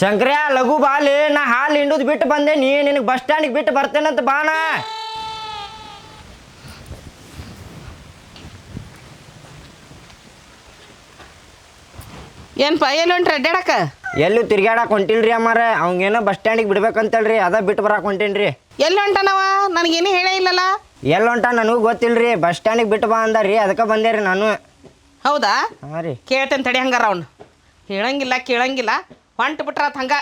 ಶಂಕ್ರ್ಯ ಲಘು ಬಾಲಿ ನಾ ಹಾಲು ಹಿಂಡುದು ಬಿಟ್ಟು ಬಂದೆ ನೀ ನಿನಗೆ ಬಸ್ ಸ್ಟ್ಯಾಂಡಿಗೆ ಬಿಟ್ಟು ಬರ್ತೇನಂತ ಬಾಣ. ಏನಪ್ಪ ಎಲ್ಲಿ ಹೊಂಟ್ರಿ ಅಡ್ಡಾಡಕ ಎಲ್ಲೂ ತಿರ್ಗಾಡಕ್ಕೆ ಹೊಂಟಿಲ್ರಿ ಅಮ್ಮಾರ ಅವಂಗೇನೋ ಬಸ್ ಸ್ಟ್ಯಾಂಡಿಗೆ ಬಿಡ್ಬೇಕಂತೇಳ್ರಿ ಅದ ಬಿಟ್ಟು ಬರಕ್ಕೆ ಹೊಂಟೇನ್ರಿ. ಎಲ್ಲಿ ಹೊಂಟನವ? ನನಗೇನು ಹೇಳೇ ಇಲ್ಲಲ್ಲ? ಎಲ್ಲಿ ಹೊಂಟ ನನಗೂ ಗೊತ್ತಿಲ್ರಿ ಬಸ್ ಸ್ಟ್ಯಾಂಡಿಗೆ ಬಿಟ್ಟು ಬಾ ಅಂದಾರಿ ಅದಕ್ಕೆ ಬಂದೆ ರೀ ನಾನು. ಹೌದಾ? ಹಾಂ ರೀ. ಕೇಳ್ತೇನೆ ತಡಿ ಹಂಗಾರ ಅವ್ನು. ಹೇಳಂಗಿಲ್ಲ ಕೇಳಂಗಿಲ್ಲ. ಹೊಂಟು ಬಿಟ್ರಾತ್ ಹಂಗ.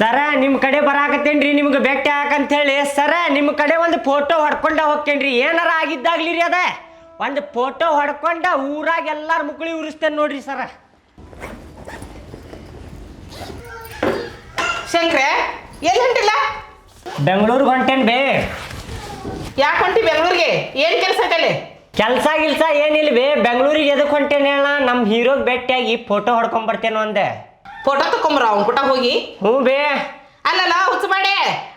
ಸರ ನಿಮ್ಮ ಕಡೆ ಬರಾಕತ್ತೇನ್ರಿ? ನಿಮ್ಗೆ ಭೇಟಿ ಹಾಕಂತೇಳಿ ಸರ ನಿಮ್ಮ ಕಡೆ ಒಂದು ಫೋಟೋ ಹೊಡ್ಕೊಂಡ ಹೋಗ್ತೇನ್ರಿ. ಏನಾರ ಆಗಿದ್ದಾಗ್ಲಿ ರೀ ಅದ? ಒಂದು ಫೋಟೋ ಹೊಡ್ಕೊಂಡ ಊರಾಗ ಎಲ್ಲಾರ ಮುಕ್ಳಿ ಉರಿಸ್ತೇನೆ ನೋಡ್ರಿ ಸರ. ಶಂಕ್ರೆ ಎಲ್ಲಿ ಹೊಂಟಿಲ್ಲ? ಬೆಂಗಳೂರಿಗೆ ಹೊಂಟೇನ್ ಬೇ. ಯಾಕೆ ಹೊಂಟಿ ಬೆಂಗಳೂರಿಗೆ? ಏನು ಕೆಲಸ ಐತಲ್ಲಿ? ಕೆಲಸ ಗಿಲ್ಸ ಏನಿಲ್ಲ ಬೇ ಬೆಂಗಳೂರಿಗೆ ಎದಕ್ಕೆ ಹೊಂಟೇನೆ ಹೇಳ? ನಮ್ಮ ಹೀರೋಗ್ ಭೇಟಿಯಾಗಿ ಫೋಟೋ ಹೊಡ್ಕೊಂಬರ್ತೇನೆ ಒಂದೆ ಫೋಟೋ ತಕೊಂಬ್ರ ಅವ್ನ ಕುಟ ಹೋಗಿ? ಹ್ಞೂ ಬೇ. ಅಲ್ಲಲ್ಲ ಹುಚ್ಚ ಮಾಡೆ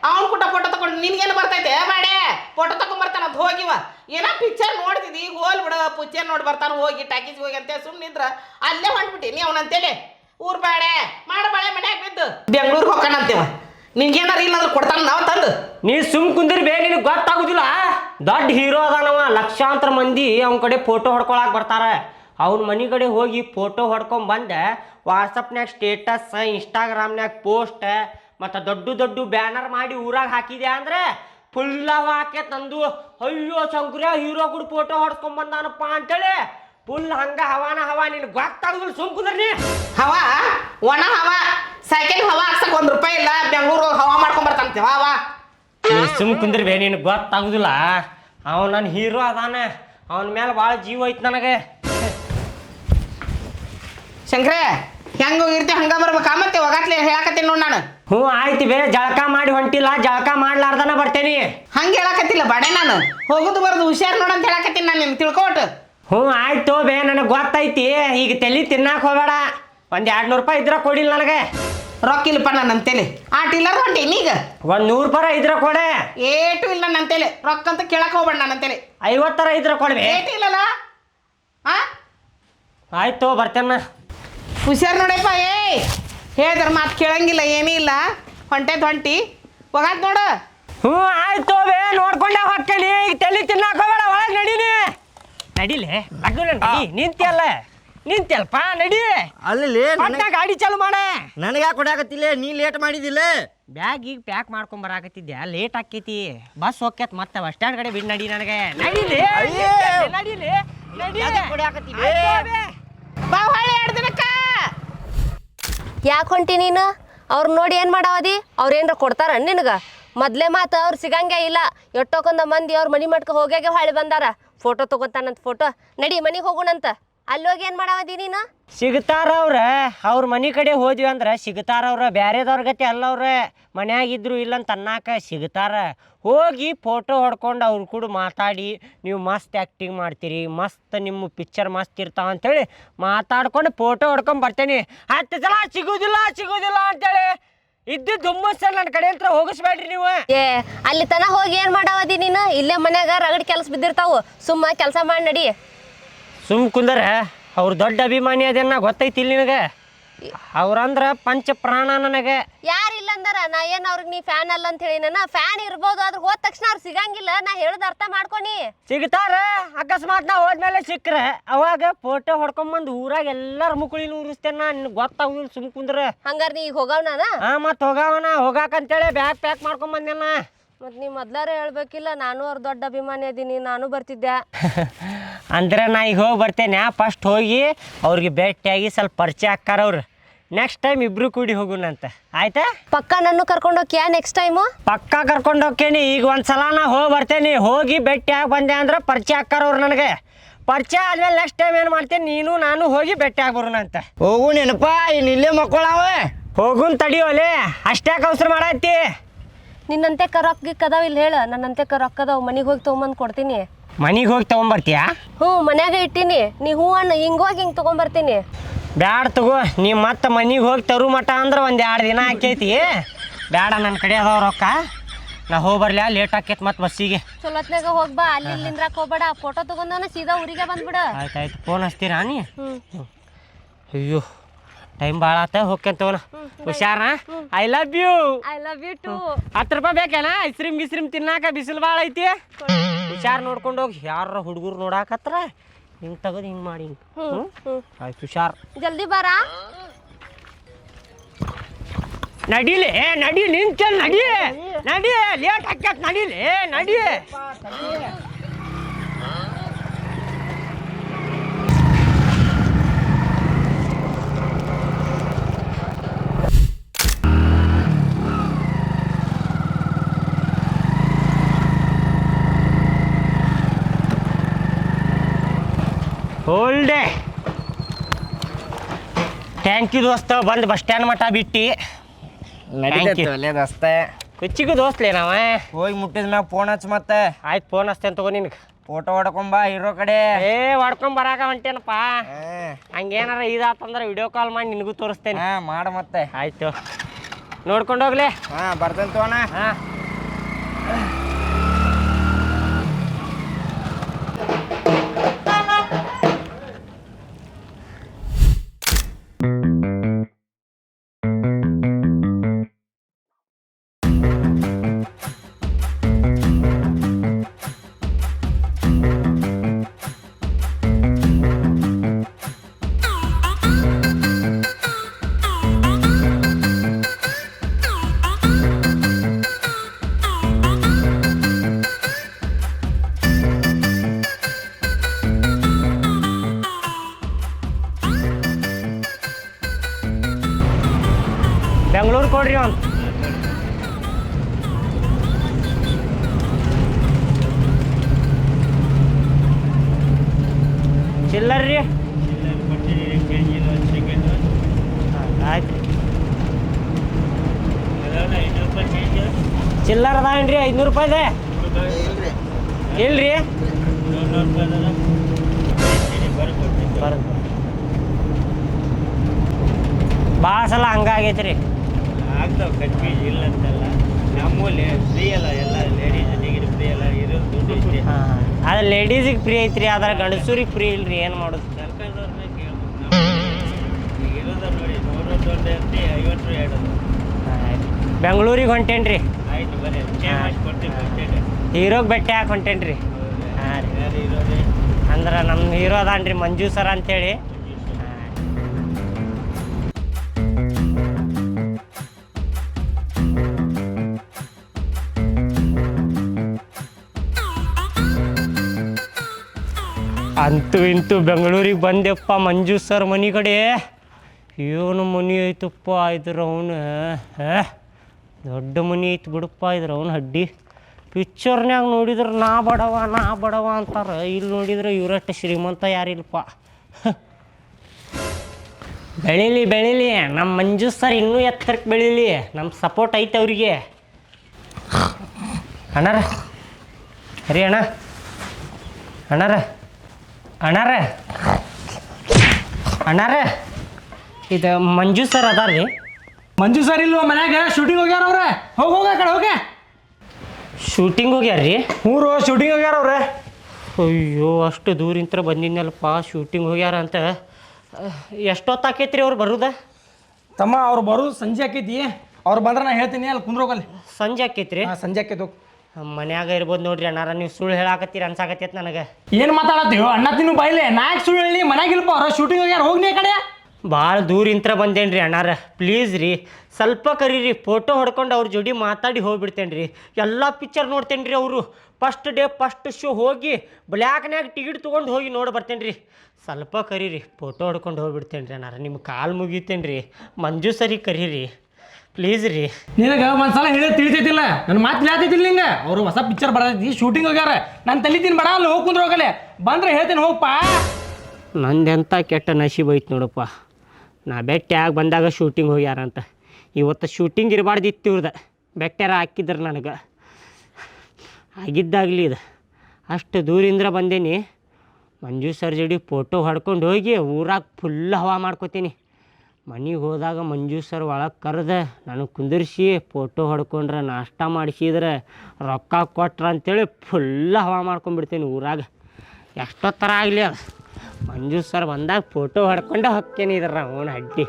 ಅವ್ನ ಕುಟ ಫೋಟೋ ತಕೊಂಡು ನಿನ್ಗೇನು ಬರ್ತೈತೆ? ಮಾಡೆ ಫೋಟೋ ತಕೊಂಬರ್ತಾನ ಅದು ಹೋಗಿವ ಏನೋ ಪಿಕ್ಚರ್ ನೋಡ್ತಿದ್ದಿ ಹೋಲ್ ಬಿಡ ಪಿಕ್ಚರ್ ನೋಡಿ ಬರ್ತಾನ ಹೋಗಿ ಟಾಕೀಸ್ ಹೋಗಿ ಅಂತ ಸುಮ್ಮನಿದ್ರ ಅಲ್ಲೇ ಹೊಂಟ್ಬಿಟ್ಟಿನಿ ಅವನಂತೇಳಿ. ಊರ್ ಬೇಡ ಮಾಡ ಬಾಳೆ ಮನ್ಯಾಗ ಬಿದ್ದು. ಬೆಂಗ್ಳೂರ್ಗೆ ಹೋಗೋಣ ಅಂತೀವ ನಿನ್ಗೇನಾರ ಇಲ್ಲ ಅಂದ್ರೆ ಕೊಡ್ತಾನ ನಾವು ತಂದು? ನೀ ಸುಮ್ ಕುಂದಿರ್ ಬೇಗ ನಿನಗೆ ಗೊತ್ತಾಗುದಿಲ್ಲ. ದೊಡ್ಡ ಹೀರೋ ಅದಾನವ ಲಕ್ಷಾಂತರ ಮಂದಿ ಅವನ ಕಡೆ ಫೋಟೋ ಹೊಡ್ಕೊಳಕ್ ಬರ್ತಾರ. ಅವ್ನ ಮನೆ ಕಡೆ ಹೋಗಿ ಫೋಟೋ ಹೊಡ್ಕೊಂಡ್ ಬಂದೆ ವಾಟ್ಸಪ್ನ್ಯಾಗ ಸ್ಟೇಟಸ್ ಇನ್ಸ್ಟಾಗ್ರಾಮ್ನ್ಯಾಗ ಪೋಸ್ಟ್ ಮತ್ತು ದೊಡ್ಡ ದೊಡ್ಡ ಬ್ಯಾನರ್ ಮಾಡಿ ಊರಾಗ ಹಾಕಿದೆ ಅಂದ್ರೆ ಫುಲ್ ಹಾಕೆ ತಂದು ಅಯ್ಯೋ ಶಂಕರ್ಯ ಹೀರೋ ಕೂಡ ಫೋಟೋ ಹೊಡ್ಸ್ಕೊಂಡ್ ಬಂದಾನಪ್ಪ ಅಂತೇಳಿ ಫುಲ್ ಹಂಗ ಹವಾನ ಹವಾ ನಿನ್ ಗೊತ್ತಾಗುದಿಲ್ಲ ಸುಮ್ ಕುಂದ್ರಿ. ಹವಾ? ಒಣ ಹವಾ? ಸೈಕಲ್ ಹವಾ ಹಾಕ್ಸಕ್ ಒಂದ್ ರೂಪಾಯಿ ಇಲ್ಲ ಬೆಂಗಳೂರು ಹವಾ ಮಾಡ್ಕೊಂಡ್ ವಾ ವಾ. ನೀ ಸುಮ್ ಕುಂದ್ರಿ ಬೇ ನಿನಗೆ ಗೊತ್ತಾಗುದಿಲ್ಲ. ಅವ ನನ್ನ ಹೀರೋ ಅದಾನ. ಅವನ ಮೇಲೆ ಭಾಳ ಜೀವ ಐತ್ ನನಗೆ. ಶಂಕ್ರೆ ಹೆಂಗ ಇರ್ತಿ ಹಂಗ ಬರ್ಬೇಕಾ? ಮತ್ತೆ ಒಗಾಟ್ಲೆ ಹೇಳಕತ್ತೀನಿ ನೋಡ್ ನಾನು. ಹ್ಞೂ ಆಯ್ತು ಬೇ ಜಳಕ ಮಾಡಿ ಹೊಂಟಿಲ್ಲ ಜಳಕ ಮಾಡ್ಲಾರ್ದನ ಬರ್ತೇನಿ. ಹಂಗೆ ಹೇಳಕತ್ತಿಲ್ಲ ಬಡೇ ನಾನು. ಹೋಗುದು ಬರ್ದು ಹುಷಾರ್ ನೋಡ ಅಂತ ಹೇಳಕತ್ತೀನಿ ನಾನು ನಿಮ್ಗೆ ತಿಳ್ಕೊಟ್ಟು ಹ್ಞೂ ಆಯ್ತು ಬೇ ನನಗೆ ಗೊತ್ತೈತಿ. ಈಗ ತಲೆ ತಿನ್ನಾಕ ಹೋಗಬೇಡ. ಒಂದು ಎರಡು ನೂರು ರೂಪಾಯಿ ಇದ್ರ ಕೊಡಿಲ್ಲ ನನಗೆ. ರೊಕ್ಕ ಇಲ್ಲಪ್ಪ ನನ್ನ ಅಂತೇಳಿ ಆಟ ಟೀಲರ್ ಹೊಂಟೇನಿ ಈಗ ಒಂದು ನೂರು ರೂಪಾಯಿ ಇದ್ರ ಕೊಡೆ. ಏಟು ಇಲ್ಲ ನನ್ನ ಅಂತೇಳಿ ರೊಕ್ಕ ಅಂತ ಕೇಳಕ್ ಹೋಗ್ಬೇಡ ನನ್ನ ಅಂತೇಳಿ ಐವತ್ತರ ಇದ್ರ ಕೊಡ್ಬೇ ಏಟು ಇಲ್ಲಲ್ಲ? ಹಾ ಆಯ್ತು ಬರ್ತೇನ ಹುಷಾರ್ ನೋಡಪ್ಪ ಏಯ್! ಹೇಳಿದ್ರ ಮಾತು ಕೇಳಂಗಿಲ್ಲ ಏನೂ ಇಲ್ಲ. ಹೊಂಟೆ ಹೊಂಟಿ. ಹೋಗಾತ್ ನೋಡು. ಹ್ಞೂ ಆಯ್ತು ಬೇ ನೋಡ್ಕೊಂಡೆ ಹೊಕ್ಕೇನಿ. ಈಗ ತಲೆ ತಿನ್ನಾಕೋಬೇಡ ಒಳಗೆ ನಡೀನಿ. ನಡಿಲೆ? ನಡಿ? ನಿಂತಿಯಲ್ಲ? ನಿಂತಿಯಲ್ಪ ನಡಿ. ಅಲ್ಲಿ ಪಟ್ನ ಗಾಡಿ ಚಾಲು ಮಾಡೆ. ನನಗೆ ಯಾಕೆ ಕೊಡಾಕತ್ತಿಲ್ಲ ನೀ ಲೇಟ್ ಮಾಡಿದಿಲ್ಲ. ಬ್ಯಾಗ್ ಈಗ ಪ್ಯಾಕ್ ಮಾಡ್ಕೊಂಡ್ ಬರಾಕತ್ತಿದ್ದೆ ಲೇಟ್ ಆಕೈತಿ ಬಸ್ ಹೋಗ್ಯತ್ ಮತ್ತೆ ಬಸ್ ಸ್ಟ್ಯಾಂಡ್ ಕಡೆ ಬಿಡ್ ನಡಿ ನನಗೆ. ನಡಿಲಿ ಅಯ್ಯೇ. ನಡಿಲಿ ನಡಿ ಯಾಕೆ ಕುಡ್ಯಾಕತ್ತೀವಿ? ಬಾ ಹೊಳ್ಳಿ ಎರಡು ದಿನಕ್ಕ. ಯಾಕೆ ಹೊಂಟಿ ನೀನು? ಅವ್ರು ನೋಡಿ ಏನು ಮಾಡಾವದಿ? ಅವ್ರು ಏನ್ರ ಕೊಡ್ತಾರ ನಿನಗೆ? ಮೊದ್ಲೇ ಮಾತು ಅವ್ರು ಸಿಗಂಗೆ ಇಲ್ಲ. ಎಟ್ಟೋಕೊಂದ ಮಂದಿ ಅವ್ರ ಮನಿ ಮಟ್ಕ ಹೋಗ್ಯಾಗೆ ಹೊಳ್ಳಿ ಬಂದಾರ. ಫೋಟೋ ತಗೋತಾನಂತ ಫೋಟೋ ನಡಿ ಮನಿಗೆ ಹೋಗೋಣಂತ. ಅಲ್ಲಿ ಏನ್ ಏನು ಮಾಡಾವದಿ ನೀನು? ಸಿಗ್ತಾರ ಅವ್ರ. ಅವ್ರ ಮನಿ ಕಡೆ ಹೋದ್ವಿ ಅಂದ್ರೆ ಸಿಗ್ತಾರ ಅವ್ರ. ಬ್ಯಾರೆದವ್ರ ಗತಿ ಅಲ್ಲ ಅವ್ರ. ಮನ್ಯಾಗ ಇದ್ರು ಇಲ್ಲ ಅಂತ ಅನ್ನಾಕ ಸಿಗ್ತಾರ. ಹೋಗಿ ಫೋಟೋ ಹೊಡ್ಕೊಂಡು ಅವ್ರ ಕೂಡ ಮಾತಾಡಿ ನೀವು ಮಸ್ತ್ ಆ್ಯಕ್ಟಿಂಗ್ ಮಾಡ್ತೀರಿ ಮಸ್ತ್ ನಿಮ್ಮ ಪಿಕ್ಚರ್ ಮಸ್ತ್ ಇರ್ತಾವ ಅಂತೇಳಿ ಮಾತಾಡ್ಕೊಂಡು ಫೋಟೋ ಹೊಡ್ಕೊಂಡು ಬರ್ತೇನೆ. ಹತ್ತು ಸಲ ಸಿಗುದಿಲ್ಲ ಸಿಗುದಿಲ್ಲ ಅಂತೇಳಿ ಇದ್ದು ಹುಮ್ಮಸ್ಸ ನನ್ನ ಕಡೆ ಅಂತ ಹೋಗಿಸ್ಬೇಡ್ರಿ ನೀವು. ಏ ಅಲ್ಲಿ ತನ ಹೋಗಿ ಏನು ಮಾಡಾವದಿ ನೀನು? ಇಲ್ಲೇ ಮನ್ಯಾಗ ರಗಡ್ ಕೆಲಸ ಬಿದ್ದಿರ್ತಾವು. ಸುಮ್ಮ ಕೆಲಸ ಮಾಡಿ ನಡಿ. ಸುಮ್ ಕುಂದರ ಅವ್ರ ದೊಡ್ಡ ಅಭಿಮಾನಿ ಅದೇನ ಗೊತ್ತೈತಿ ನಿನಗೆ? ಅವ್ರಂದ್ರ ಪಂಚ ಪ್ರಾಣ ನನಗೆ. ಯಾರು ಇಲ್ಲ ಅಂದಾರ? ನಾ ಏನು ಅವ್ರಿಗೆ ನೀ ಫ್ಯಾನ್ ಅಲ್ಲ ಅಂತ ಹೇಳಿ ನನ್ನ ಫ್ಯಾನ್ ಇರ್ಬೋದು ಆದ್ರೆ ಹೋದ ತಕ್ಷಣ ಅವ್ರು ಸಿಗಂಗಿಲ್ಲ. ನಾ ಹೇಳಿದ ಅರ್ಥ ಮಾಡ್ಕೊನಿ ಸಿಗ್ತಾರ ಅಕಸ್ಮಾತ್ ನಾ ಹೋದ್ಮೇಲೆ ಸಿಕ್ಕ್ರೆ. ಅವಾಗ ಫೋಟೋ ಹೊಡ್ಕೊಂಬಂದು ಊರಾಗ ಎಲ್ಲಾರ ಮುಕುಳಿನ ಉರಿಸ್ತೇನ ನಿನ್ಗೆ ಗೊತ್ತಾಗಿಲ್ಲ ಸುಮ್ ಕುಂದ್ರ. ಹಂಗಾರೆ ನೀ ಈಗ ಹೋಗವನ ಹಾ ಮತ್ ಹೋಗವನ ಹೋಗಾಕಂತೇಳಿ ಬ್ಯಾಗ್ ಪ್ಯಾಕ್ ಮಾಡ್ಕೊಂಡ್ ಮತ್ ಮತ್ತು ನೀ ಮೊದ್ಲಾರ ಹೇಳ್ಬೇಕಿಲ್ಲ ನಾನು ಅವ್ರ ದೊಡ್ಡ ಅಭಿಮಾನಿ ಅದೀನಿ ನಾನು ಬರ್ತಿದ್ದೆ. ಅಂದ್ರೆ ನಾ ಈಗ ಹೋಗಿ ಬರ್ತೇನೆ. ಫಸ್ಟ್ ಹೋಗಿ ಅವ್ರಿಗೆ ಭೇಟಿಯಾಗಿ ಸ್ವಲ್ಪ ಪರಿಚಯ ಆಕ್ಕಾರ ಅವ್ರು. ನೆಕ್ಸ್ಟ್ ಟೈಮ್ ಇಬ್ರು ಕೂಡಿ ಹೋಗುನಂತ ಆಯ್ತಾ? ಪಕ್ಕ ನನ್ನ ಕರ್ಕೊಂಡು ಹೋಗ್ಯಾ ನೆಕ್ಸ್ಟ್ ಟೈಮು ಪಕ್ಕ ಕರ್ಕೊಂಡು ಹೋಗ್ತೇನೆ. ಈಗ ಒಂದ್ಸಲ ನಾ ಹೋಗಿ ಬರ್ತೇನೆ. ಹೋಗಿ ಭೇಟಿಯಾಗಿ ಬಂದೆ ಅಂದ್ರೆ ಪರಿಚಯ ಹಾಕಾರ ಅವ್ರು ನನಗೆ. ಪರಿಚಯ ಆದ್ಮೇಲೆ ನೆಕ್ಸ್ಟ್ ಟೈಮ್ ಏನು ಮಾಡ್ತೇನೆ? ನೀನು ನಾನು ಹೋಗಿ ಭೇಟಿಯಾಗಿ ಬರೋಣಂತ ಹೋಗು ನೆನಪ ಇನ್ನು ಇಲ್ಲೇ ಮಕ್ಕಳಾವ ಹೋಗುನ್ ತಡಿಯೋಲೆ ಅಷ್ಟೇ ಅವಸರ ಮಾಡತ್ತಿ ನಿನ್ನಂತೆ ರೊಕ್ಕ ಕದಾವ ಇಲ್ಲಿ ಹೇಳ. ನನ್ನಂತೆ ರೊಕ್ಕ ಅದಾವ ಮನೆಗೆ ಹೋಗಿ ತೊಗೊಂಬಂದು ಕೊಡ್ತೀನಿ. ಮನೆಗೆ ಹೋಗಿ ತೊಗೊಂಬರ್ತೀಯಾ? ಹ್ಞೂ ಮನ್ಯಾಗ ಇಟ್ಟೀನಿ. ನೀ ಹೂ ಅನ್ನ ಹಿಂಗೆ ಹೋಗಿ ಹಿಂಗೆ ತಗೊಂಡ್ಬರ್ತೀನಿ ಬ್ಯಾಡ ತಗೋ ನೀ ಮತ್ತೆ ಮನೆಗೆ ಹೋಗಿ ತರು ಮಟ ಅಂದ್ರೆ ಒಂದು ಎರಡು ದಿನ ಆಕೈತಿ. ಬ್ಯಾಡ ನನ್ನ ಕಡೆ ಅದಾವ ರೊಕ್ಕ. ನಾ ಹೋಗಿ ಬರ್ಲ್ಯಾ ಲೇಟ್ ಆಕೈತೆ ಮತ್ತೆ ಬಸ್ಸಿಗೆ. ಚಲೋತ್ನಾಗ ಹೋಗ್ ಬಾ ಅಲ್ಲಿ ಇಲ್ಲಿ ನಿಂದ್ರಾಕ್ ಹೋಗ್ಬೇಡ. ಫೋಟೋ ತಗೊಂಡನ ಸೀದಾ ಊರಿಗೆ ಬಂದ್ಬಿಡ. ಆಯ್ತು ಆಯ್ತು ಫೋನ್ ಹಚ್ತೀರಾ ನೀ? ಹ್ಮ್. ಅಯ್ಯೋ ಟೈಮ್ ಭಾಳ ಆತ ಹೋಗ್ಕಂತ ತಗೋಣ. ಹುಷಾರ? I love you I love you too ಹತ್ತು ರೂಪಾಯಿ ಬೇಕೇನ? ಐಸ್ ಕ್ರೀಮ್ ಗಿಸ್ರೀಮ್ ತಿನ್ನಾಕ ಬಿಸಿಲು ಭಾಳ ಐತಿ? ಹುಷಾರ್ ನೋಡ್ಕೊಂಡು ಹೋಗಿ ಯಾರ ಹುಡುಗರು ನೋಡಾಕತ್ರ ಹಿಂಗ್ ತಗದ್ ಹಿಂಗ್ ಮಾಡಿ ಹಿಂಗೆ. ಆಯ್ತು ಹುಷಾರ್. ಜಲ್ದಿ ಬಾರಾ. ನಡೀಲಿ ನಡಿ ನಿಂತ ನಡಿ ನಡಿ ಲೇಟ್ ಹಾಕ್ಯಾಕ ನಡೀಲಿ ನಡಿ ಥ್ಯಾಂಕ್ ಯು ದೋಸ್ತ ಬಂದು ಬಸ್ ಸ್ಟ್ಯಾಂಡ್ ಮಠ ಬಿಟ್ಟು. ನಡೀತೈತೆ you. ಒಳ್ಳೆ ದೋಸ್ತೆ. ಕುಚ್ಚಿಗೂ ದೋಸ್ತ್ಲೇ ನಾವ? ಹೋಗಿ ಮುಟ್ಟಿದ ಮ್ಯಾಗ ಫೋನ್ ಹಚ್ಚ ಮತ್ತೆ. ಆಯ್ತು ಫೋನ್ ಹಚ್ತೇನೆ ತಗೋ ನಿನ್ಗೆ. ಫೋಟೋ ಹೊಡ್ಕೊಂಬ ಇರೋ ಕಡೆ. ಏ ಹೊಡ್ಕೊಂಡ್ ಬರಾಕ ಹೊಂಟೇನಪ್ಪ. ಹಂಗೇನಾರ ಇದಾತಂದ್ರೆ ವಿಡಿಯೋ ಕಾಲ್ ಮಾಡಿ ನಿನಗೂ ತೋರಿಸ್ತೇನೆ. ಹಾ ಮಾಡ ಮತ್ತೆ. ಆಯ್ತು. ನೋಡ್ಕೊಂಡು ಹೋಗ್ಲಿ. ಹಾ ಬರ್ತೇನೆ ತಗೋಣ. ಹಾ. ಕೊಡ್ರಿ ಅವ್ನು ಚಿಲ್ಲರ್ ರೀ ಆಯ್ತು ಚಿಲ್ಲರ್ ಅದಾವೇನ್ರಿ ಐದ್ನೂರು ರೂಪಾಯಿದೆ ಇಲ್ರಿ ಭಾಳ ಸಲ ಹಂಗಾಗೈತೆ ರೀ ಆಗ್ತಾವ ಕಟ್ಟಿ ಇಲ್ಲ ಅಂತಲ್ಲ ನಮ್ಮಲ್ಲಿ ಫ್ರೀ ಅಲ್ಲ ಎಲ್ಲ ಲೇಡೀಸ್ ಡಿಗ್ರಿ ಫ್ರೀ ಅಲ್ಲ ಇರೋದು ದುಡ್ಡು ಇಷ್ಟೇ. ಹಾಂ. ಅದು ಲೇಡೀಸಿಗೆ ಫ್ರೀ ಐತ್ರಿ ಆದ್ರೆ ಗಂಡಸೂರಿಗೆ ಫ್ರೀ ಇಲ್ರಿ ಏನು ಮಾಡೋದು? ಸರ್ಕಾರದವ್ರನ್ನ ಕೇಳ್ಬೇಕು ನಾವು ಈಗ ಇರೋದ ನೋಡಿ ನೂರು ದೊಡ್ಡ ಐತಿ ಐವತ್ತು ಎರಡು. ಬೆಂಗಳೂರಿಗೆ ಹೊಂಟೇನ್ರಿ? ಆಯ್ತು ಮಾಡಿ ಕೊಡ್ತೀವಿ ಬಡ್ಜೆಟ್ ಹೀರೋಗೆ ಬೆಟ್ಟೆ ಹಾಕಿ ಹೊಂಟೇನ್ರಿ? ಹಾಂ ರೀ. ಇರೋದೇ ಅಂದ್ರೆ ನಮ್ಮ ಹೀರೋ ಅದಾನ್ರಿ ಮಂಜು ಸರ್ ಅಂತೇಳಿ. ಅಂತೂ ಇಂತೂ ಬೆಂಗಳೂರಿಗೆ ಬಂದೆಪ್ಪ ಮಂಜು ಸರ್ ಮನೆ ಕಡೆ. ಏನು ಮನಿ ಐತಪ್ಪ ಇದ್ರ ಅವನು ದೊಡ್ಡ ಮನೆ ಐತಿ ಬಿಡಪ್ಪ ಇದ್ರ ಅವನು ಹಡ್ಡಿ. ಪಿಕ್ಚರ್ನ್ಯಾಗ ನೋಡಿದ್ರೆ ನಾ ಬಡವ ನಾ ಬಡವ ಅಂತಾರೆ. ಇಲ್ಲಿ ನೋಡಿದ್ರೆ ಇವರಷ್ಟು ಶ್ರೀಮಂತ ಯಾರಿಲ್ಲಪ್ಪ. ಬೆಳೀಲಿ ಬೆಳೀಲಿ ನಮ್ಮ ಮಂಜು ಸರ್ ಇನ್ನೂ ಎತ್ತರಕ್ಕೆ ಬೆಳೀಲಿ. ನಮ್ಮ ಸಪೋರ್ಟ್ ಐತೆ ಅವರಿಗೆ. ಅಣ್ಣಾರ ಅರಿ ಅಣ್ಣ. ಅಣ್ಣಾರ. ಅಣ್ಣಾರ. ಅಣ್ಣಾರ ಇದು ಮಂಜು ಸರ್ ಅದಾರ ರೀ ಮಂಜು ಸರ್ ಇಲ್ವ ಮನ್ಯಾಗ? ಶೂಟಿಂಗ್ ಹೋಗ್ಯಾರ ಅವ್ರೆ. ಹೋಗಿ ಹೋಗ ಕಡೆ ಹೋಗ್ಯ ಶೂಟಿಂಗ್ ಹೋಗ್ಯಾರ ರೀ ಮೂರು ಶೂಟಿಂಗ್ ಹೋಗ್ಯಾರ ಅವ್ರೆ. ಅಯ್ಯೋ ಅಷ್ಟು ದೂರಿಂತ್ರ ಬಂದಿದ್ನಲ್ಲಪ್ಪ ಶೂಟಿಂಗ್ ಹೋಗ್ಯಾರ ಅಂತ. ಎಷ್ಟೊತ್ತಾಕೈತ್ರಿ ಅವ್ರು ಬರೋದ? ತಮ್ಮ ಅವ್ರು ಬರೋದು ಸಂಜೆ ಆಕೈತಿ. ಅವ್ರು ಬಂದ್ರೆ ನಾ ಹೇಳ್ತೀನಿ ಅಲ್ಲಿ ಕುಂದ್ರೋಗಲ್ಲಿ ಸಂಜೆ ಆಕೈತ್ರಿ? ಹಾಂ ಸಂಜೆ ಆಕೈತಿ ಹೋಗ್. ಮನ್ಯಾಗ ಇರ್ಬೋದು ನೋಡ್ರಿ ಅಣ್ಣಾರ ನೀವು ಸುಳ್ಳು ಹೇಳಾಕತ್ತೀರಿ ಅನ್ಸಾಕತ್ತೈತೆ ನನಗೆ. ಏನು ಮಾತಾಡತ್ತೀವಿ ಅಣ್ಣ ತಿನ್ನು ಬಾಯ್ಲೆ ನಾಯಕ್ ಸುಳ್ಳು ಹೇಳಿ ಮನ್ಯಾಗ ಇಲ್ಪ ಅವ್ರ ಶೂಟಿಂಗ್ ಹೋಗ್ಯಾರ ಹೋಗ್ನಿ ಕಡೆ. ಭಾಳ ದೂರಿಂತ್ರ ಬಂದೇನ್ರಿ ಅಣ್ಣಾರ. ಪ್ಲೀಸ್ ರೀ ಸ್ವಲ್ಪ ಕರೀರಿ ಫೋಟೋ ಹೊಡ್ಕೊಂಡು ಅವ್ರ ಜೋಡಿ ಮಾತಾಡಿ ಹೋಗ್ಬಿಡ್ತೇನೆ ರೀ ಎಲ್ಲ ಪಿಕ್ಚರ್ ನೋಡ್ತೇನೆ ರೀ ಅವರು. ಫಸ್ಟ್ ಡೇ ಫಸ್ಟ್ ಶೋ ಹೋಗಿ ಬ್ಲ್ಯಾಕ್ನ್ಯಾಗ ಟಿಕೆಟ್ ತೊಗೊಂಡು ಹೋಗಿ ನೋಡಿ ಬರ್ತೇನೆ ರೀ ಸ್ವಲ್ಪ ಕರೀರಿ ಫೋಟೋ ಹೊಡ್ಕೊಂಡು ಹೋಗ್ಬಿಡ್ತೇನೆ ರೀ ಅಣ್ಣಾರ. ನಿಮ್ಮ ಕಾಲು ಮುಗಿತೇನೆ ರೀ ಮಂಜು ಸರಿ ಕರೀರಿ. ಪ್ಲೀಸ್ ರೀ. ನಿನಗೆ ಒಂದ್ಸಲ ಹೇಳಿ ತಿಳಿತೈತಿಲ್ಲ? ನನ್ನ ಮಾತು ಹೇಳ್ತೈತಿಲ್ಲ ನಿಂಗೆ? ಅವರು ಹೊಸ ಪಿಕ್ಚರ್ ಬರತೈತಿ ಶೂಟಿಂಗ್ ಹೋಗ್ಯಾರ. ನಾನು ತಲಿತೀನಿ ಬೇಡ ಅಲ್ಲಿ ಹೋಗಿ ಕುಂದ್ರೋಗಲೆ ಬಂದ್ರೆ ಹೇಳ್ತೀನಿ ಹೋಗಪ್ಪ ನಂದೆಂಥ ಕೆಟ್ಟ ನಶೀಬ್ ಐತೆ ನೋಡಪ್ಪ. ನಾ ಬೆಟ್ಟ್ಯಾಗ ಬಂದಾಗ ಶೂಟಿಂಗ್ ಹೋಗ್ಯಾರಂತ. ಇವತ್ತು ಶೂಟಿಂಗ್ ಇರಬಾರ್ದಿತ್ತು ಇವ್ರದ. ಬೆಟ್ಟ್ಯಾರ ಹಾಕಿದ್ರು ನನಗೆ. ಆಗಿದ್ದಾಗಲಿ ಇದು. ಅಷ್ಟು ದೂರಿಂದ ಬಂದೇನಿ. ಮಂಜು ಸರ್ ಜೋಡಿ ಫೋಟೋ ಹೊಡ್ಕೊಂಡು ಹೋಗಿ ಊರಾಗ ಫುಲ್ ಹವಾ ಮಾಡ್ಕೋತೀನಿ. ಮನೆಗೆ ಹೋದಾಗ ಮಂಜು ಸರ್ ಒಳಗೆ ಕರೆದ, ನನಗೆ ಕುಂದಿರ್ಸಿ ಫೋಟೋ ಹೊಡ್ಕೊಂಡ್ರೆ ನಾಷ್ಟ ಮಾಡಿಸಿದ್ರೆ ರೊಕ್ಕ ಕೊಟ್ರ ಅಂತೇಳಿ ಫುಲ್ ಹವಾ ಮಾಡ್ಕೊಂಡ್ಬಿಡ್ತೀನಿ ಊರಾಗ. ಎಷ್ಟೊತ್ತರ ಆಗಲಿ ಅದು. ಮಂಜು ಸರ್ ಬಂದಾಗ ಫೋಟೋ ಹೊಡ್ಕೊಂಡೆ ಹೊಕ್ಕೇನಿ ಇದ್ರ ಅವನ ಅಡ್ಡಿ.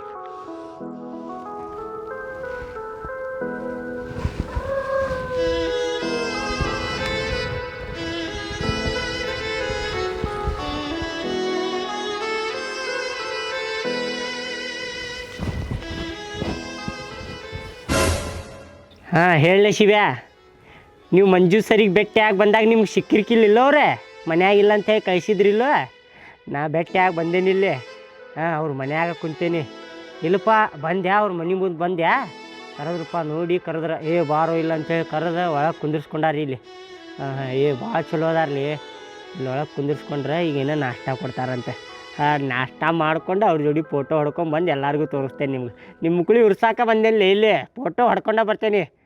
ಹಾಂ, ಹೇಳಲೆ ಶಿವ್ಯಾ. ನೀವು ಮಂಜು ಸರಿಗೆ ಭೇಟಿ ಆಗಿ ಬಂದಾಗ ನಿಮ್ಗೆ ಸಿಕ್ಕಿರ್ಕಿಲ್ಲಿಲ್ಲ ಅವ್ರೆ? ಮನ್ಯಾಗ ಇಲ್ಲ ಅಂತ ಹೇಳಿ ಕಳಿಸಿದ್ರಿಲ್ಲ? ನಾ ಭೇಟಿಯಾಗಿ ಬಂದೇನಿಲ್ಲ ಹಾಂ, ಅವ್ರ ಮನ್ಯಾಗ ಕುಂತೇನಿ. ಇಲ್ಲಪ್ಪ, ಬಂದ್ಯಾ? ಅವ್ರ ಮನೆ ಮುಂದೆ ಬಂದ್ಯಾ? ಕರೆದ್ರಪ್ಪ, ನೋಡಿ ಕರೆದ್ರ. ಏ, ಬಾರೋ ಇಲ್ಲ ಅಂತೇಳಿ ಕರೆದ ಒಳಗೆ ಕುಂದಿರ್ಸ್ಕೊಂಡಾರಿ ಇಲ್ಲಿ. ಹಾಂ ಹಾಂ, ಏ, ಭಾಳ ಚಲೋ ಅದಾರಲಿ. ಇಲ್ಲಿ ಒಳಗೆ ಕುಂದಿರ್ಸ್ಕೊಂಡ್ರೆ ಈಗೇನೋ ನಾಷ್ಟ ಕೊಡ್ತಾರಂತೆ. ಹಾಂ, ನಾಷ್ಟ ಮಾಡ್ಕೊಂಡು ಅವ್ರ ಜೋಡಿ ಫೋಟೋ ಹೊಡ್ಕೊಂಡು ಬಂದು ಎಲ್ಲರಿಗೂ ತೋರಿಸ್ತೇನೆ ನಿಮ್ಗೆ. ನಿಮ್ಮ ಕುಳಿ ಉರ್ಸಾಕ ಬಂದೇನಿ ಇಲ್ಲಿ? ಫೋಟೋ ಹೊಡ್ಕೊಂಡೇ ಬರ್ತೇನೆ.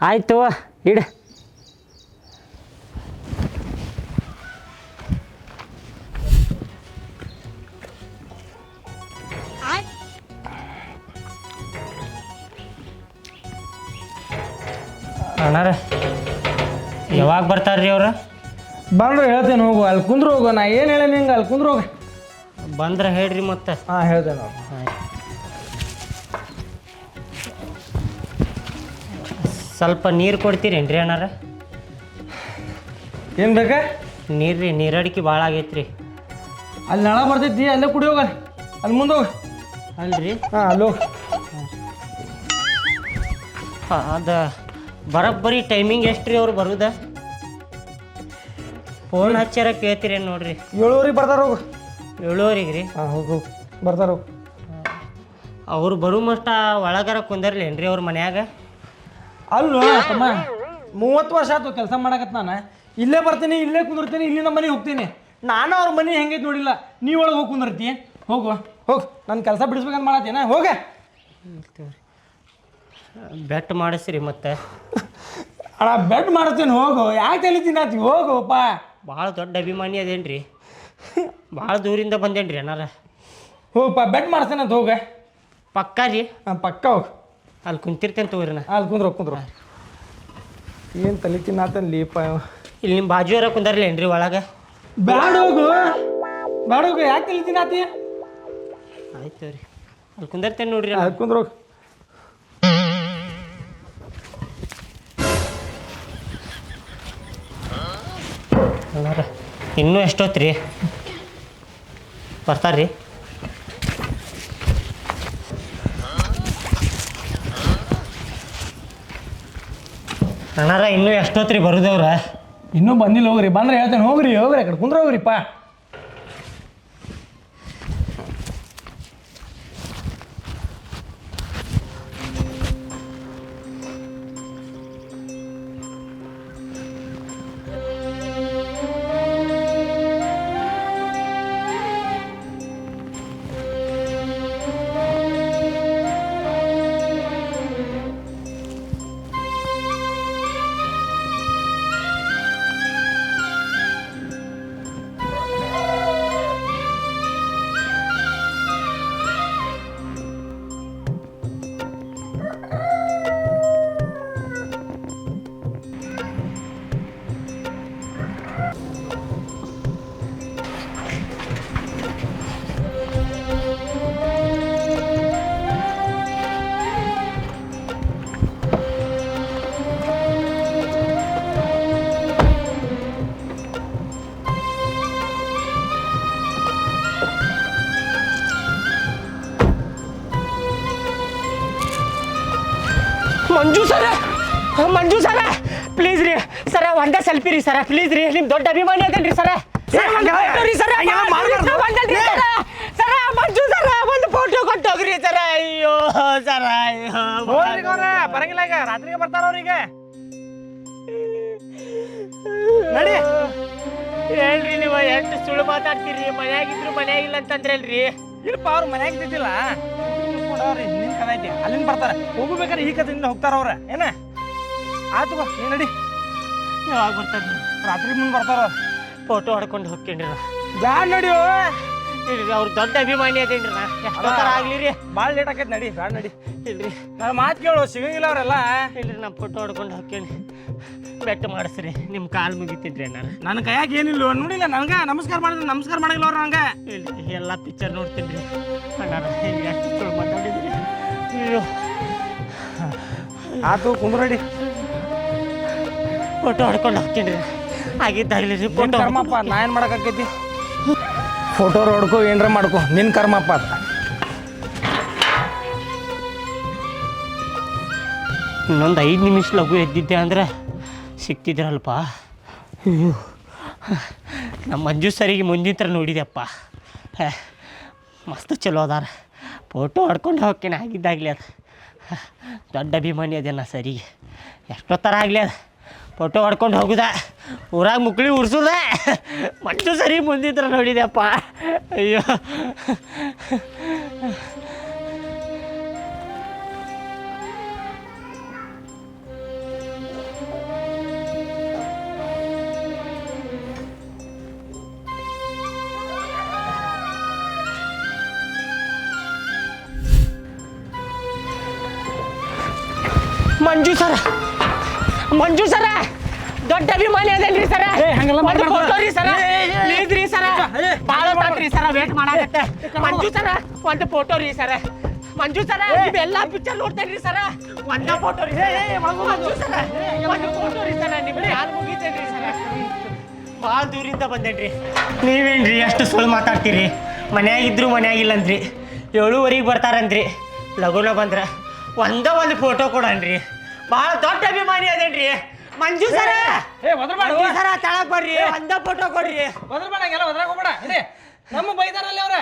ಆಯ್ತು ಇಡ. ಅಣ್ಣಾರ ಯಾವಾಗ ಬರ್ತಾರ್ರಿ ಅವ್ರು? ಬಂದ್ರೆ ಹೇಳ್ತೇನೆ ಹೋಗು. ಅಲ್ಲಿ ಕುಂದ್ರು ಹೋಗು. ನಾ ಏನು ಹೇಳೇನಿ ಹಿಂಗೆ ಅಲ್ಲಿ ಕುಂದ್ರು ಹೋಗ. ಬಂದ್ರೆ ಹೇಳ್ರಿ ಮತ್ತೆ. ಹಾಂ ಹೇಳ್ತೇನೆ ಸ್ವಲ್ಪ ನೀರು ಕೊಡ್ತೀರೇನ್ರಿ ಅಣ್ಣಾರ? ಏನು ಬೇಕಾ? ನೀರು ರೀ ನೀರಡಿಕೆ ಭಾಳ ಆಗೈತ್ರಿ. ಅಲ್ಲಿ ನಳ ಬರ್ತೈತಿ ಅಲ್ಲೇ ಕುಡಿ ಹೋಗ. ಅಲ್ಲಿ ಮುಂದೆ ಹೋಗ. ಅಲ್ರಿ? ಹಾಂ ಅಲ್ಲೋ ಹಾಂ ಅದು ಬರೋಬ್ಬರಿ ಟೈಮಿಂಗ್ ಎಷ್ಟು ರೀ ಅವ್ರು ಬರುದ? ಫೋನ್ ಹಚ್ಚಾರ ಕೇಳ್ತೀರೇನು ನೋಡ್ರಿ? ಏಳುವರೆಗೆ ಬರ್ತಾರ ಹೋಗು. ಏಳುವರಿಗೆ ರೀ ಹಾಂ ಹೋಗು ಅವರು ಹೋಗು. ಅವ್ರು ಬರೋ ಮಷ್ಟ ಒಳಗಾರ ಕುಂದರ್ಲೇನ್ರಿ ಅವ್ರ ಮನ್ಯಾಗ? ಅಲ್ಲೋ ತಮ್ಮ ಮೂವತ್ತು ವರ್ಷ ಆಯ್ತು ಕೆಲಸ ಮಾಡಕತ್ ನಾನು. ಇಲ್ಲೇ ಬರ್ತೀನಿ ಇಲ್ಲೇ ಕುಂದಿರ್ತೀನಿ ಇಲ್ಲಿಂದ ಮನೆಗೆ ಹೋಗ್ತೀನಿ. ನಾನು ಅವ್ರ ಮನೆ ಹೆಂಗೈತೆ ನೋಡಿಲ್ಲ ನೀ ಒಳಗೆ ಹೋಗಿ ಕುಂದಿರ್ತಿ ಹೋಗು ಹೋಗು ನನ್ನ ಕೆಲಸ ಬಿಡಿಸ್ಬೇಕಂತ ಮಾಡತ್ತೀನ ಹೋಗ. ಬೆಟ್ ಮಾಡಿಸ್ರಿ ಮತ್ತೆ. ಅಣ್ಣ ಬೆಡ್ ಮಾಡ್ತೀನಿ ಹೋಗು. ಯಾಕೆ ತಲಿತೀನಿ ಆತಿ ಹೋಗುಪ್ಪ ಭಾಳ ದೊಡ್ಡ ಅಭಿಮಾನಿ ಅದೇನ್ರಿ? ಭಾಳ ದೂರಿಂದ ಬಂದೇನ್ರಿ ಅಣ್ಣಾರ. ಹೋಗಪ್ಪ ಬೆಡ್ ಮಾಡ್ತೇನೆ ಅಂತ ಹೋಗ. ಪಕ್ಕ ರೀ. ಹಾಂ ಪಕ್ಕ ಹೋಗು. ಅಲ್ಲಿ ಕುಂತಿರ್ತೇನೆ ತಗೋರಿ ನಾ ಅಲ್ಲಿ ಕುಂದ್ರ ಕುಂದ್ರ. ಏನು ತಲೆ ತಿನ್ನಾತನ್ ಲೀಪ ಇಲ್ಲಿ ನಿಮ್ಮ ಬಾಜು ಅವರ ಒಳಗೆ? ಬ್ಯಾಡ ಒಳಗೆ ಬ್ಯಾಡ ಹೋಗು. ಯಾಕೆ ತಲೆ ತಿನ್ನಾತಿ? ಆಯ್ತು ರೀ ಅಲ್ಲಿ ಕುಂದಿರ್ತೇನೆ ನೋಡ್ರಿ ಅಲ್ಲಿ. ಕುಂದ್ರ ಹೋಗು. ಇನ್ನೂ ಎಷ್ಟೊತ್ತು ರೀ ಬರ್ತಾರ್ರಿ. ಅಣ್ಣಾರ, ಇನ್ನೂ ಎಷ್ಟೊತ್ತು ರೀ ಬರುದವ್ರ? ಇನ್ನೂ ಬಂದಿಲ್ಲ ಹೋಗ್ರಿ. ಬಂದ್ರೆ ಹೇಳ್ತೇನೆ, ಹೋಗ್ರಿ ಹೋಗ್ರಿ ಕಡೆ ಕುಂದ್ರ ಹೋಗ್ರಿಪ್ಪ ಮಂಜು ಸರ. ಮಂಜು ಸರ. ಪ್ಲೀಸ್ ರೀ. ಸರ ಒಂದೇ ಸೆಲ್ಫಿ ರೀ ಸರ. ಪ್ಲೀಸ್ ರೀ. ನಿಮ್ ದೊಡ್ಡ ಅಭಿಮಾನಿ ಅದೇನ್ರಿ ಸರ. ಸರ ಸರ. ಮಂಜು ಸರ ಒಂದು ಫೋಟೋ ಕೊಟ್ಟೋಗ್ರಿ ಸರ. ಅಯ್ಯೋ ಸರ ಅಯ್ಯೋ ಬರಂಗಿಲ್ಲ ಈಗ. ರಾತ್ರಿಗೆ ಬರ್ತಾರ ಅವ್ರಿಗೆ. ನಡಿ. ಹೇಳ್ರಿ ನೀವು ಎಷ್ಟು ಸುಳ್ಳು ಮಾತಾಡ್ತೀರಿ? ಮನ್ಯಾಗಿದ್ರು ಮನ್ಯಾಗಿಲ್ಲ ಅಂತಂದ್ರಲ್ರಿ. ಇಲ್ಲಪ್ಪ ಅವ್ರ ಮನ್ಯಾಗ ಇದ್ದಿದ್ದಿಲ್ಲ. ನೋಡವ್ರಿ ನಿನ್ ಕದ ಐತಿ. ಅಲ್ಲಿಂದ ಬರ್ತಾರ. ಹೋಗ್ಬೇಕಾರೆ ಈ ಕದಿಂದ ಹೋಗ್ತಾರ ಅವ್ರ. ಏನ? ಆತು ಬಾ ನೀ ನಡಿ. ಯಾವಾಗ ಬರ್ತಾರೆ ರಾತ್ರಿ ಮುಂದೆ ಬರ್ತಾರ ಫೋಟೋ ಹೊಡ್ಕೊಂಡು ಹೋಗ್ತೇನ್ರಿ ನಾ ಬ್ಯಾಡ್ ನಡಿಯೋ ಇಲ್ರಿ ಅವ್ರ ದೊಡ್ಡ ಅಭಿಮಾನಿ ಅದೇನ್ರಿ ನಾ. ಆಗ್ಲಿ ರೀ ಭಾಳ ಲೇಟ್ ಆಕೈತಿ ನಡಿ ಬ್ಯಾಡ್ ನಡಿ. ಇಲ್ರಿ. ನನ್ನ ಮಾತು ಕೇಳು ಸಿಗಂಗಿಲ್ಲ ಅವರೆಲ್ಲ. ಇಲ್ರಿ ನಮ್ಮ ಫೋಟೋ ಹೊಡ್ಕೊಂಡು ಹಾಕೇನಿ ಬೆಟ್ಟ ಮಾಡಿಸ್ರಿ ನಿಮ್ಮ ಕಾಲ್ ಮುಗಿತೀನಿ ನಾನು ನನ್ನ ಕೈಯಾಗ ಏನಿಲ್ಲ ನೋಡಿಲ್ಲ ನನಗೆ. ನಮಸ್ಕಾರ ಮಾಡಿದ್ರೆ ನಮಸ್ಕಾರ ಮಾಡಿಲ್ಲ ಅವ್ರ ನಂಗೆ ಇಲ್ರಿ ಎಲ್ಲ ಪಿಕ್ಚರ್ ನೋಡ್ತೀನಿ ರೀ. ಅಣ್ಣ ಹಿಂಗೆ ಎಷ್ಟು ಅಯ್ಯೋ. ಆತು ಕುಂದ್ರಡಿ ಫೋಟೋ ಹೊಡ್ಕೊಂಡು ಹೋಗ್ತೀನಿ. ರೀ ಆಗಿದ್ದಾಗಲಿ ರೀ ಫೋಟೋ ಕರ್ಮಪ್ಪ ನಾ ಏನು ಮಾಡೋಕ್ಕಾಕೈತಿ ಫೋಟೋ ಹೊಡ್ಕೊ ಏನ್ರ ಮಾಡ್ಕೊ. ನಿನ್ನ ಕರ್ಮಪ್ಪ ಅಂತ ಇನ್ನೊಂದು ಐದು ನಿಮಿಷ ಲಘು ಎದ್ದಿದ್ದೆ ಅಂದ್ರೆ ಸಿಕ್ತಿದ್ರಲ್ಪ? ಅಯ್ಯೋ. ನಮ್ಮ ಮಂಜು ಸರಿಗೆ ಮುಂದಿನ ಥರ ನೋಡಿದೆಪ್ಪ ಮಸ್ತ್ ಚಲೋ ಅದಾರ ಫೋಟೋ ಹೊಡ್ಕೊಂಡು ಹೋಗ್ತೀನಿ. ಆಗಿದ್ದಾಗಲಿ ಅದು. ದೊಡ್ಡ ಅಭಿಮಾನಿ ಅದೇನ ಸರಿಗೆ ಎಷ್ಟೋ ಥರ ಆಗಲಿ ಅದು. ಫೋಟೋ ಹೊಡ್ಕೊಂಡು ಹೋಗುದ. ಊರಾಗ ಮುಕ್ಳಿ ಉರ್ಸುದ. ಮಂಜು ಸರಿ ಮುಂದಿದ್ರೆ ನೋಡಿದೆಪ್ಪ ಅಯ್ಯೋ. ಹಂಗೆಲ್ಲ ಒಂದು ಮಾತಾಡ್ಬೇಡ. ಫೋಟೋ ರೀ ಸರ. ಪ್ಲೀಸ್ ರೀ ಸರ ಭಾಳ ಹೊತ್ತಾತ್ರಿ ಸರ ವೇಟ್ ಮಾಡಾಕತ್ತೆ. ಮಂಜು ಸರ ಒಂದು ಫೋಟೋ ರೀ ಸರ. ಮಂಜು ಸರ ನೀವೆಲ್ಲ ಪಿಕ್ಚರ್ ನೋಡ್ತೇನ್ರಿ ಸರ. ಒಂದ ಫೋಟೋ ರೀ ಮಂಜು ಸರ ಒಂದು ಫೋಟೋ ರೀ ಸರ. ನಿಮ್ಗೆ ಯಾರು ಮುಗಿತೇನ್ರಿ ಸರ? ಭಾಳ ದೂರಿಂದ ಬಂದೇನ್ರಿ ನೀವೇನ್ರಿ ಅಷ್ಟು ಸುಳ್ಳು ಮಾತಾಡ್ತೀರಿ? ಮನ್ಯಾಗಿದ್ರು ಮನ್ಯಾಗಿಲ್ಲಂದ್ರಿ ಏಳುವರೆಗೆ ಬರ್ತಾರಂದ್ರಿ. ಲಗುನ ಬಂದ್ರ ಒಂದ ಒಂದು ಫೋಟೋ ಕೊಡನ್ರಿ. ಭಾಳ ದೊಡ್ಡ ಅಭಿಮಾನಿ ಅದೇನ್ರಿ. ಮಂಜು ಸರ. ಏ ಮಾಡು ಮಂಜು ಸರ ತಳಕ್ ಬರ್ರಿ. ಒಂದ ಫೋಟೋ ಕೊಡ್ರಿ. ಒದ್ರಬೇಡ ಹಂಗೆಲ್ಲ ಒದ್ರಾಗ ಹೋಗ್ಬೇಡ. ಇದೆ ನಮ್ಮ ಬೈದಾರಲ್ಲಿ ಅವ್ರ.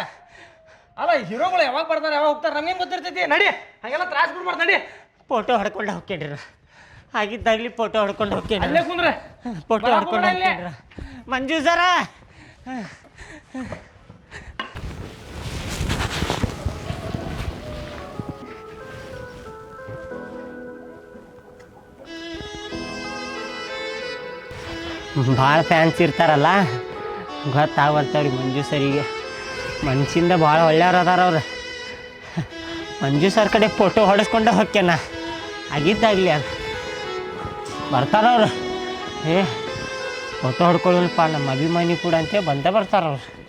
ಅಲ್ಲ ಹೀರೋಗಳು ಯಾವಾಗ ಬರ್ತಾರೆ ಯಾವಾಗ ಹೋಗ್ತಾರೆ ನಮಗೆ ಗೊತ್ತಿರ್ತೈತಿ? ನಡಿ. ಹಾಗೆಲ್ಲ ತ್ರಾಸ ಬಿಡ್ಬಾರ್ದು ನಡಿ. ಫೋಟೋ ಹೊಡ್ಕೊಂಡು ಹೋಗ್ಕೇನ್ರಿ. ಆಗಿದ್ದಾಗ್ಲಿ ಫೋಟೋ ಹೊಡ್ಕೊಂಡು ಹೋಗ್ಕೇನ್ರಿ ಅಲ್ಲೇ ಕುಂದ್ರೆ. ಫೋಟೋ ಹೊಡ್ಕೊಂಡು ನಾ. ಮಂಜು ಸರ. ಭಾಳ ಫ್ಯಾನ್ಸ್ ಇರ್ತಾರಲ್ಲ. ಗೊತ್ತಾಗಲ್ತವ್ರಿ ಮಂಜು ಸರಿಗೆ ಮನ್ಸಿಂದ ಭಾಳ ಒಳ್ಳೆಯವ್ರು ಅದಾರ ಅವ್ರು. ಮಂಜು ಸರ್ ಕಡೆ ಫೋಟೋ ಹೊಡೆಸ್ಕೊಂಡೆ ಹೊಕ್ಕೇನ ಆಗಿದ್ದಾಗಲಿ ಅದು. ಬರ್ತಾರವ್ರು ಏ ಫೋಟೋ ಹೊಡ್ಕೊಳ್ಳಲ್ಪ ನಮ್ಮ ಅಭಿಮಾನಿ ಕೂಡ ಅಂತೇಳಿ ಬಂದೇ ಬರ್ತಾರವ್ರು